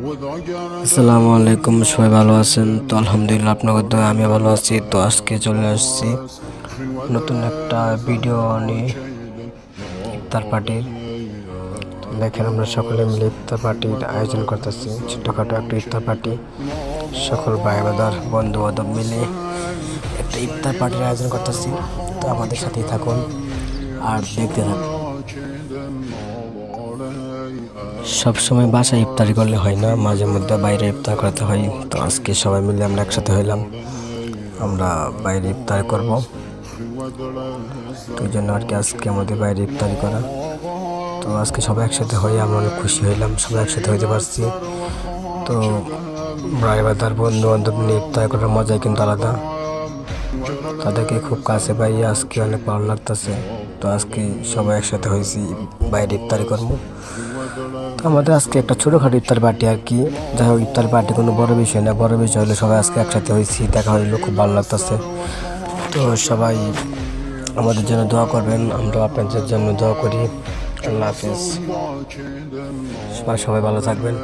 আসসালামু আলাইকুম, সবাই ভালো আছেন? তো আলহামদুলিল্লাহ, আপনাদের দয়া আমি ভালো আছি। তো আজকে চলে আসছি নতুন একটা ভিডিও নিয়ে ইফতার পার্টির দেখেন, আমরা সকলে মিলে ইফতার পার্টির আয়োজন করতেছি। ছোটোখাটো একটা ইফতার পার্টি সকল ভাই বাদার বন্ধু বান্ধব মিলে একটা ইফতার পার্টির আয়োজন করতেছি। তো আমাদের সাথেই থাকুন আর দেখতে থাকুন। সব সময় বাসায় ইফতারি করলে হয় না, মাঝে মধ্যে বাইরে ইফতার করতে হয়। তো আজকে সবাই মিলে আমরা একসাথে হইলাম। আমরা বাইরে ইফতার করব। তো জন্য আর কি আজকে আমাদের বাইরে ইফতারি করা। তো আজকে সবাই একসাথে হয়ে আমরা অনেক খুশি হইলাম, সবাই একসাথে হইতে পারছি। তো ভাই বাদার বন্ধু বান্ধব নিয়ে ইফতার করার মজাই কিন্তু আলাদা। তাদেরকে খুব কাছে পাই আজকে অনেক ভালো লাগতেছে। তো আজকে সবাই একসাথে হয়েছি, বাইরে ইফতারি করব। তো আমাদের আজকে একটা ছোটোখাটো ইফতার পার্টি আর কি। যাই হোক, ইফতার পার্টি কোনো বড় বিষয় না, বড় বিষয় হলে সবাই আজকে একসাথে হয়েছি, দেখা হইল খুব ভালো লাগতেছে। তো সবাই আমাদের জন্য দোয়া করবেন, আমরা আপনাদের জন্য দোয়া করি। আল্লাহ হাফিজ। সবাই সবাই ভালো থাকবেন।